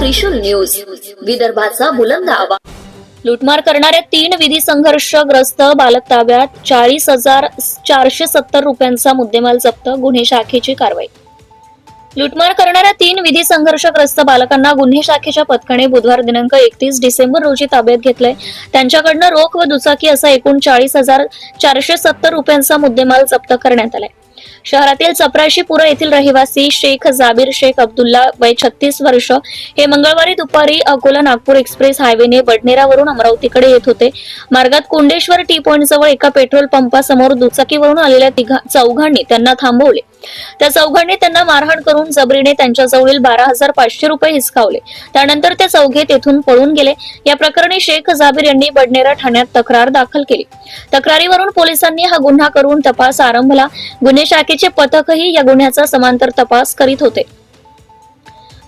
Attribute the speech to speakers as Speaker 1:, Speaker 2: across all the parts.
Speaker 1: त्रिशूल news. विदर्भाचा बुलंद आवाज.
Speaker 2: लुटमार करणाऱ्या तीन विधी संघर्षग्रस्त बालक ताब्यात चाळीस हजार चारशे सत्तर रुपयांचा मुद्देमाल जप्त गुन्हे शाखेची कारवाई. लुटमार करणाऱ्या तीन विधी संघर्षग्रस्त बालकांना गुन्हे शाखेच्या पथकाने बुधवार दिनांक एकतीस डिसेंबर रोजी ताब्यात घेतलंय. त्यांच्याकडनं रोख व दुचाकी असा एकूण चाळीस हजार चारशे सत्तर रुपयांचा मुद्देमाल जप्त करण्यात आलाय. शहरातील चपराशीपुरा येथील रहिवासी शेख जाबीर शेख अब्दुल्ला वय छत्तीस वर्ष हे मंगळवारी दुपारी अकोला नागपूर एक्सप्रेस हायवेने बडनेरावरून अमरावतीकडे येत होते. मार्गात कोंडेश्वर टी पॉइंट जवळ एका पेट्रोल पंपासमोर दुचाकीवरून आलेल्या तिघा चौघांनी त्यांना थांबवले. त्या चौघांनी त्यांना मारहाण करून जबरीने त्यांच्याजवळील बारा हजार पाचशे रुपये हिसकावले. त्यानंतर ते चौघे तेथून पळून गेले. या प्रकरणी शेख जाबीर यांनी बडनेरा ठाण्यात तक्रार दाखल केली. तक्रारीवरून पोलिसांनी हा गुन्हा करून तपास आरंभला. गुन्हे शाखेचे पथकही या गुन्ह्याचा समांतर तपास करीत होते.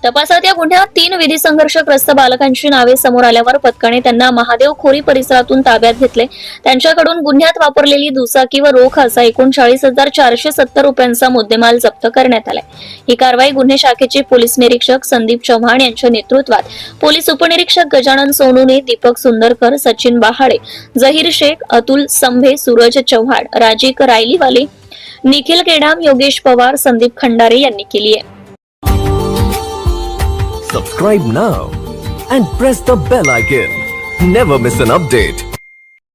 Speaker 2: तपासात या गुन्ह्यात तीन विधी संघर्षग्रस्त बालकांची नावे समोर आल्यावर पथकाने त्यांना महादेव खोरी परिसरातून ताब्यात घेतले. त्यांच्याकडून गुन्ह्यात वापरलेली दुचाकी व रोख असा एकोणचाळीस हजार चारशे सत्तर रुपयांचा मुद्देमाल जप्त करण्यात आलाय. ही कारवाई गुन्हे शाखेचे पोलीस निरीक्षक संदीप चव्हाण यांच्या नेतृत्वात पोलीस उपनिरीक्षक गजानन सोनूने दीपक सुंदरकर सचिन बहाडे जहीर शेख अतुल संभे सूरज चव्हाण राजीक रायलीवाले निखिल केडाम, योगेश पवार, संदीप खंडारे यांनी केली आहे.
Speaker 3: Subscribe now and press the bell icon never miss an update